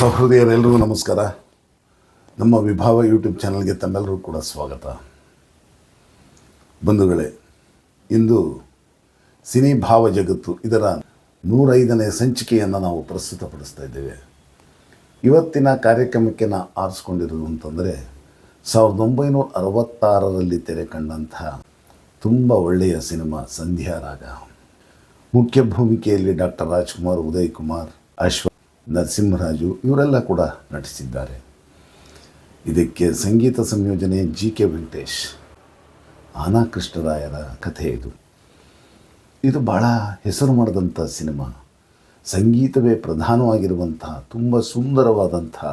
ಸಹೃದಯರೆಲ್ಲರಿಗೂ ನಮಸ್ಕಾರ. ನಮ್ಮ ವಿಭಾವ ಯೂಟ್ಯೂಬ್ ಚಾನಲ್ಗೆ ತಮ್ಮೆಲ್ಲರೂ ಕೂಡ ಸ್ವಾಗತ. ಬಂಧುಗಳೇ, ಇಂದು ಸಿನಿ ಭಾವ ಜಗತ್ತು ಇದರ ನೂರೈದನೇ ಸಂಚಿಕೆಯನ್ನು ನಾವು ಪ್ರಸ್ತುತಪಡಿಸ್ತಾ ಇದ್ದೇವೆ. ಇವತ್ತಿನ ಕಾರ್ಯಕ್ರಮಕ್ಕೆ ನಾ ಆರಿಸ್ಕೊಂಡಿರೋದು ಅಂತಂದರೆ, ಸಾವಿರದ ಒಂಬೈನೂರ ಅರವತ್ತಾರರಲ್ಲಿ ತೆರೆ ಕಂಡಂತಹ ತುಂಬ ಒಳ್ಳೆಯ ಸಿನಿಮಾ ಸಂಧ್ಯಾ ರಾಗ. ಮುಖ್ಯ ಭೂಮಿಕೆಯಲ್ಲಿ ಡಾಕ್ಟರ್ ರಾಜ್ಕುಮಾರ್, ಉದಯ್ ಕುಮಾರ್, ಅಶ್ವ ನರಸಿಂಹರಾಜು ಇವರೆಲ್ಲ ಕೂಡ ನಟಿಸಿದ್ದಾರೆ. ಇದಕ್ಕೆ ಸಂಗೀತ ಸಂಯೋಜನೆ ಜಿ ಕೆ ವೆಂಕಟೇಶ್ ಆನಾ ಕೃಷ್ಣರಾಯರ ಕಥೆ ಇದು. ಇದು ಬಹಳ ಹೆಸರು ಮಾಡಿದಂಥ ಸಿನಿಮಾ. ಸಂಗೀತವೇ ಪ್ರಧಾನವಾಗಿರುವಂತಹ ತುಂಬ ಸುಂದರವಾದಂಥ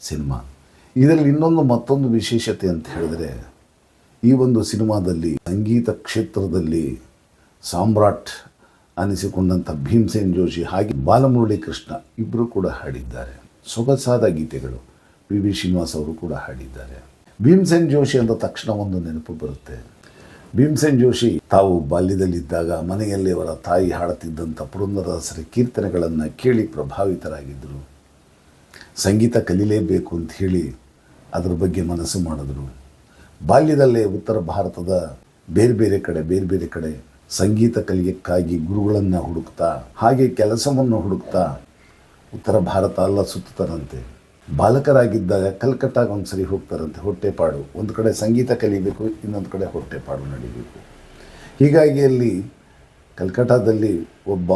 ಸಿನಿಮಾ. ಇದರಲ್ಲಿ ಇನ್ನೊಂದು ಮತ್ತೊಂದು ವಿಶೇಷತೆ ಅಂತ ಹೇಳಿದ್ರೆ, ಈ ಒಂದು ಸಿನಿಮಾದಲ್ಲಿ ಸಂಗೀತ ಕ್ಷೇತ್ರದಲ್ಲಿ ಸಾಮ್ರಾಟ್ ಅನಿಸಿಕೊಂಡಂಥ ಭೀಮಸೇನ್ ಜೋಶಿ ಹಾಗೆ ಬಾಲಮುರಳಿ ಕೃಷ್ಣ ಇಬ್ಬರು ಕೂಡ ಹಾಡಿದ್ದಾರೆ. ಸೊಗಸಾದ ಗೀತೆಗಳು ವಿ ವಿ ಶ್ರೀನಿವಾಸ್ ಅವರು ಕೂಡ ಹಾಡಿದ್ದಾರೆ. ಭೀಮಸೇನ್ ಜೋಶಿ ಅಂದ ತಕ್ಷಣ ಒಂದು ನೆನಪು ಬರುತ್ತೆ. ಭೀಮಸೇನ್ ಜೋಶಿ ತಾವು ಬಾಲ್ಯದಲ್ಲಿದ್ದಾಗ ಮನೆಯಲ್ಲಿ ಅವರ ತಾಯಿ ಹಾಡುತ್ತಿದ್ದಂಥ ಪುರಂದರದಾಸರ ಕೀರ್ತನೆಗಳನ್ನು ಕೇಳಿ ಪ್ರಭಾವಿತರಾಗಿದ್ದರು ಸಂಗೀತ ಕಲೀಲೇಬೇಕು ಅಂತ ಹೇಳಿ ಅದರ ಬಗ್ಗೆ ಮನಸ್ಸು ಮಾಡಿದ್ರು. ಬಾಲ್ಯದಲ್ಲೇ ಉತ್ತರ ಭಾರತದ ಬೇರೆ ಬೇರೆ ಕಡೆ, ಬೇರೆ ಬೇರೆ ಕಡೆ ಸಂಗೀತ ಕಲಿಯಕ್ಕಾಗಿ ಗುರುಗಳನ್ನು ಹುಡುಕ್ತಾ, ಹಾಗೆ ಕೆಲಸವನ್ನು ಹುಡುಕ್ತಾ, ಉತ್ತರ ಭಾರತ ಎಲ್ಲ ಸುತ್ತಾರಂತೆ ಬಾಲಕರಾಗಿದ್ದಾಗ ಕಲ್ಕಟ್ಟಾಗ ಒಂದು ಸರಿ ಹೋಗ್ತಾರಂತೆ, ಹೊಟ್ಟೆಪಾಡು. ಒಂದು ಕಡೆ ಸಂಗೀತ ಕಲಿಬೇಕು, ಇನ್ನೊಂದು ಕಡೆ ಹೊಟ್ಟೆಪಾಡು ನಡಿಬೇಕು. ಹೀಗಾಗಿ ಅಲ್ಲಿ ಕಲ್ಕಟ್ಟಾದಲ್ಲಿ ಒಬ್ಬ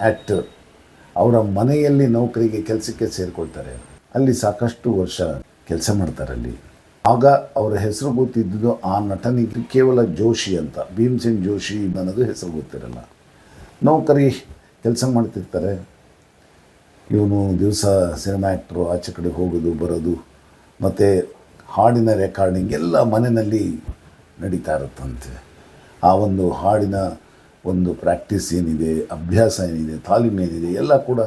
ಆ್ಯಕ್ಟರ್ ಅವರ ಮನೆಯಲ್ಲಿ ನೌಕರಿಗೆ ಕೆಲಸಕ್ಕೆ ಸೇರಿಕೊಳ್ತಾರೆ. ಅಲ್ಲಿ ಸಾಕಷ್ಟು ವರ್ಷ ಕೆಲಸ ಮಾಡ್ತಾರೆ ಅಲ್ಲಿ. ಆಗ ಅವರ ಹೆಸರು ಗೊತ್ತಿದ್ದುದು ಆ ನಟನಿಗೆ ಕೇವಲ ಜೋಶಿ ಅಂತ. ಭೀಮ್ಸೇನ್ ಜೋಶಿ ಅನ್ನೋದು ಹೆಸರು ಗೊತ್ತಿರಲ್ಲ. ನೌಕರಿ ಕೆಲಸ ಮಾಡ್ತಿರ್ತಾರೆ. ಇವನು ದಿವಸ ಸಿನಿಮಾ ಆ್ಯಕ್ಟ್ರು ಆಚೆ ಕಡೆ ಹೋಗೋದು, ಬರೋದು, ಮತ್ತು ಹಾಡಿನ ರೆಕಾರ್ಡಿಂಗ್ ಎಲ್ಲ ಮನೆಯಲ್ಲಿ ನಡೀತಾ ಇರುತ್ತಂತೆ. ಆ ಒಂದು ಹಾಡಿನ ಒಂದು ಪ್ರಾಕ್ಟೀಸ್ ಏನಿದೆ, ಅಭ್ಯಾಸ ಏನಿದೆ, ತಾಲೀಮು ಏನಿದೆ, ಎಲ್ಲ ಕೂಡ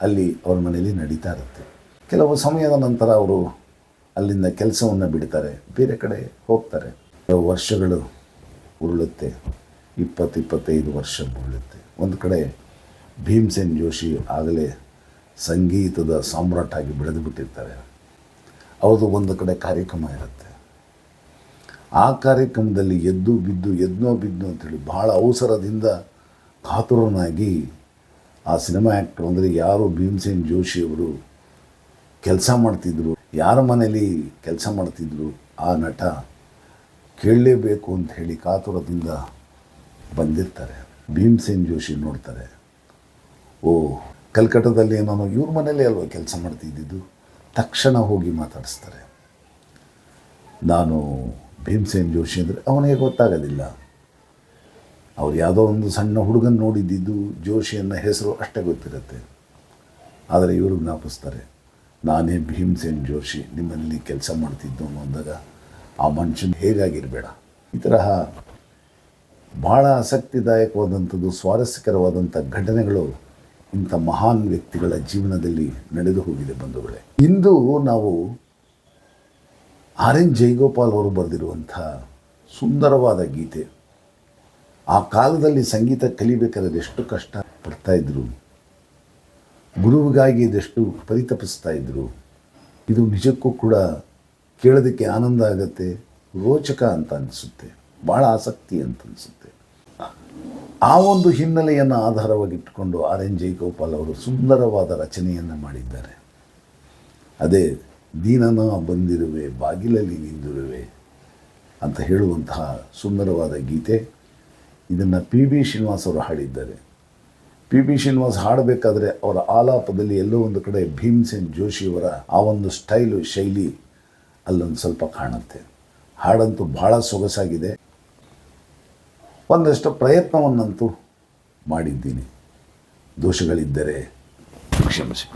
ಅಲ್ಲಿ ಅವ್ರ ಮನೆಯಲ್ಲಿ ನಡೀತಾ ಇರುತ್ತೆ. ಕೆಲವು ಸಮಯದ ನಂತರ ಅವರು ಅಲ್ಲಿಂದ ಕೆಲಸವನ್ನು ಬಿಡ್ತಾರೆ. ಬೇರೆ ಕಡೆ ಹೋಗ್ತಾರೆ. ವರ್ಷಗಳು ಉರುಳುತ್ತೆ. ಇಪ್ಪತ್ತು ಇಪ್ಪತ್ತೈದು ವರ್ಷ ಉರುಳುತ್ತೆ. ಒಂದು ಕಡೆ ಭೀಮ್ಸೇನ್ ಜೋಶಿ ಆಗಲೇ ಸಂಗೀತದ ಸಾಮ್ರಾಟಾಗಿ ಬೆಳೆದು ಬಿಟ್ಟಿರ್ತಾರೆ ಅವ್ರದ್ದು ಒಂದು ಕಡೆ ಕಾರ್ಯಕ್ರಮ ಇರುತ್ತೆ. ಆ ಕಾರ್ಯಕ್ರಮದಲ್ಲಿ ಎದ್ದು ಬಿದ್ದು, ಎದ್ನೋ ಬಿದ್ದು ಅಂತೇಳಿ ಭಾಳ ಅವಸರದಿಂದ ಕಾತುರನಾಗಿ ಆ ಸಿನಿಮಾ ಆ್ಯಕ್ಟ್ರು ಅಂದರೆ ಯಾರು ಭೀಮ್ಸೇನ್ ಜೋಶಿಯವರು ಕೆಲಸ ಮಾಡ್ತಿದ್ರು. ಯಾರ ಮನೇಲಿ ಕೆಲಸ ಮಾಡ್ತಿದ್ರು ಆ ನಟ ಕೇಳಲೇಬೇಕು ಅಂತ ಹೇಳಿ ಕಾತುರದಿಂದ ಬಂದಿರ್ತಾರೆ. ಭೀಮ್ಸೇನ್ ಜೋಶಿ ನೋಡ್ತಾರೆ. ಓ, ಕಲ್ಕಟ್ಟದಲ್ಲಿ ಏನೋ ಇವ್ರ ಮನೇಲೇ ಅಲ್ವಾ ಕೆಲಸ ಮಾಡ್ತಿದ್ದಿದ್ದು? ತಕ್ಷಣ ಹೋಗಿ ಮಾತಾಡಿಸ್ತಾರೆ. ನಾನು ಭೀಮ್ಸೇನ್ ಜೋಶಿ ಅಂದರೆ ಅವನಿಗೆ ಗೊತ್ತಾಗೋದಿಲ್ಲ. ಅವ್ರು ಯಾವುದೋ ಒಂದು ಸಣ್ಣ ಹುಡುಗನ ನೋಡಿದ್ದಿದ್ದು, ಜೋಶಿಯನ್ನ ಹೆಸರು ಅಷ್ಟೇ ಗೊತ್ತಿರುತ್ತೆ. ಆದರೆ ಇವರು ಜ್ಞಾಪಿಸ್ತಾರೆ. ನಾನೇ ಭೀಮಸೇನ್ ಜೋಶಿ ನಿಮ್ಮಲ್ಲಿ ಕೆಲಸ ಮಾಡ್ತಿದ್ದು ಅಂದಾಗ ಆ ಮನುಷ್ಯನ ಹೇಗಾಗಿರಬೇಡ. ಈ ತರಹ ಭಾಳ ಆಸಕ್ತಿದಾಯಕವಾದಂಥದ್ದು, ಸ್ವಾರಸ್ಯಕರವಾದಂಥ ಘಟನೆಗಳು ಇಂಥ ಮಹಾನ್ ವ್ಯಕ್ತಿಗಳ ಜೀವನದಲ್ಲಿ ನಡೆದು ಹೋಗಿದೆ ಬಂಧುಗಳೇ. ಇಂದು ನಾವು ಆರ್ ಎನ್ ಜೈಗೋಪಾಲ್ ಅವರು ಬರೆದಿರುವಂಥ ಸುಂದರವಾದ ಗೀತೆ, ಆ ಕಾಲದಲ್ಲಿ ಸಂಗೀತ ಕಲಿಬೇಕಾದ್ರೆ ಎಷ್ಟು ಕಷ್ಟ ಪಡ್ತಾ ಇದ್ರು. ಗುರುವಿಗಾಗಿ ಇದೆಷ್ಟು ಪರಿತಪಿಸ್ತಾ ಇದ್ರು, ಇದು ನಿಜಕ್ಕೂ ಕೂಡ ಕೇಳೋದಕ್ಕೆ ಆನಂದ ಆಗುತ್ತೆ, ರೋಚಕ ಅಂತ ಅನಿಸುತ್ತೆ, ಭಾಳ ಆಸಕ್ತಿ ಅಂತ ಅನಿಸುತ್ತೆ. ಆ ಒಂದು ಹಿನ್ನೆಲೆಯನ್ನು ಆಧಾರವಾಗಿಟ್ಟುಕೊಂಡು ಆರ್ ಎನ್ ಜೈಗೋಪಾಲ್ ಅವರು ಸುಂದರವಾದ ರಚನೆಯನ್ನು ಮಾಡಿದ್ದಾರೆ. ಅದೇ, ದೀನನ ಬಂದಿರುವೆ, ಬಾಗಿಲಲ್ಲಿ ನಿಂದಿರುವೆ ಅಂತ ಹೇಳುವಂತಹ ಸುಂದರವಾದ ಗೀತೆ ಇದನ್ನು ಪಿ ಬಿ ಶ್ರೀನಿವಾಸ್ ಅವರು ಹಾಡಿದ್ದಾರೆ. ಪಿ ಬಿ ಶ್ರೀನಿವಾಸ್ ಹಾಡಬೇಕಾದ್ರೆ ಅವರ ಆಲಾಪದಲ್ಲಿ ಎಲ್ಲೋ ಒಂದು ಕಡೆ ಭೀಮ್ಸೇನ್ ಜೋಶಿಯವರ ಆ ಒಂದು ಸ್ಟೈಲು ಶೈಲಿ ಅಲ್ಲೊಂದು ಸ್ವಲ್ಪ ಕಾಣುತ್ತೆ. ಹಾಡಂತೂ ಭಾಳ ಸೊಗಸಾಗಿದೆ. ಒಂದಷ್ಟು ಪ್ರಯತ್ನವನ್ನಂತೂ ಮಾಡಿದ್ದೀನಿ. ದೋಷಗಳಿದ್ದರೆ ಕ್ಷಮಿಸಿ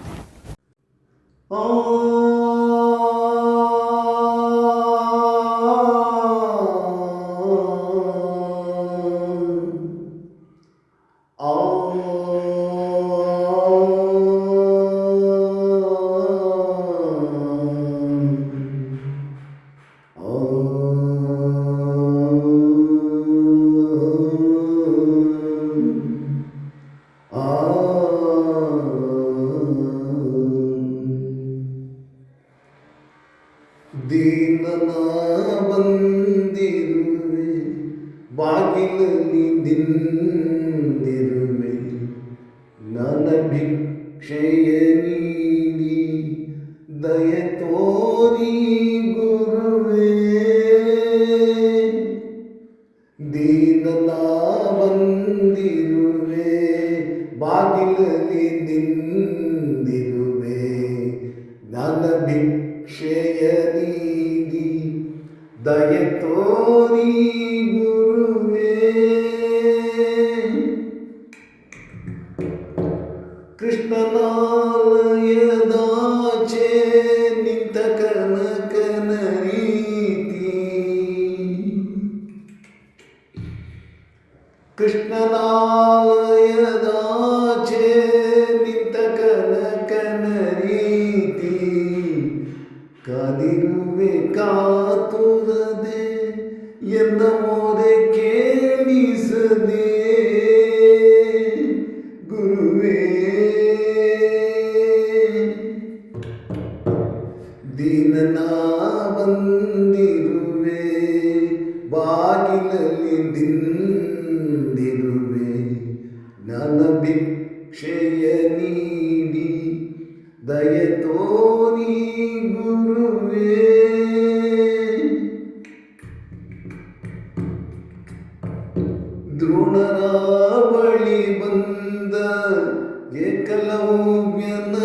ദീനനാബന്ദിരുമേ വാകിൽ നിന്തിരുമേ നനഭിക്ഷയനീതി ദയതോരി ഗുരുവേ. ദീനനാബന്ദിരുമേ വാകിൽ നിന്തിരുമേ നനഭിക്ഷ ക്ഷയനീതി. ദയത്തോ നീ ഗുരുവേ. ಕಾದಿರುವೆ ಕಾತುರದೆ ಎನ್ನ ಮೋರೆ ಕೇಳಿಸದೆ ಗುರುವೇ ದೀನನ ಬಂದಿರುವೆ ಬಾಗಿಲಲ್ಲಿ ದಿಂದಿರುವೆ ದಯ ತೋರಿ ಗುರುವೇ. ದ್ರೋಣರ ಬಳಿ ಬಂದ ಏಕಲವ್ಯನ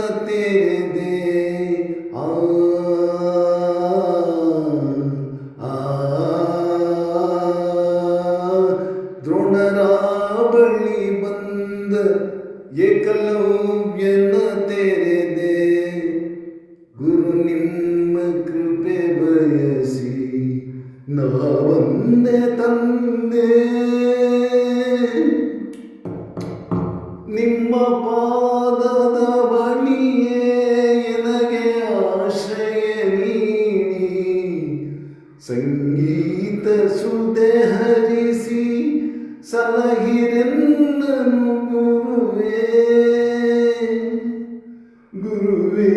ਗੁਰੂਵੇ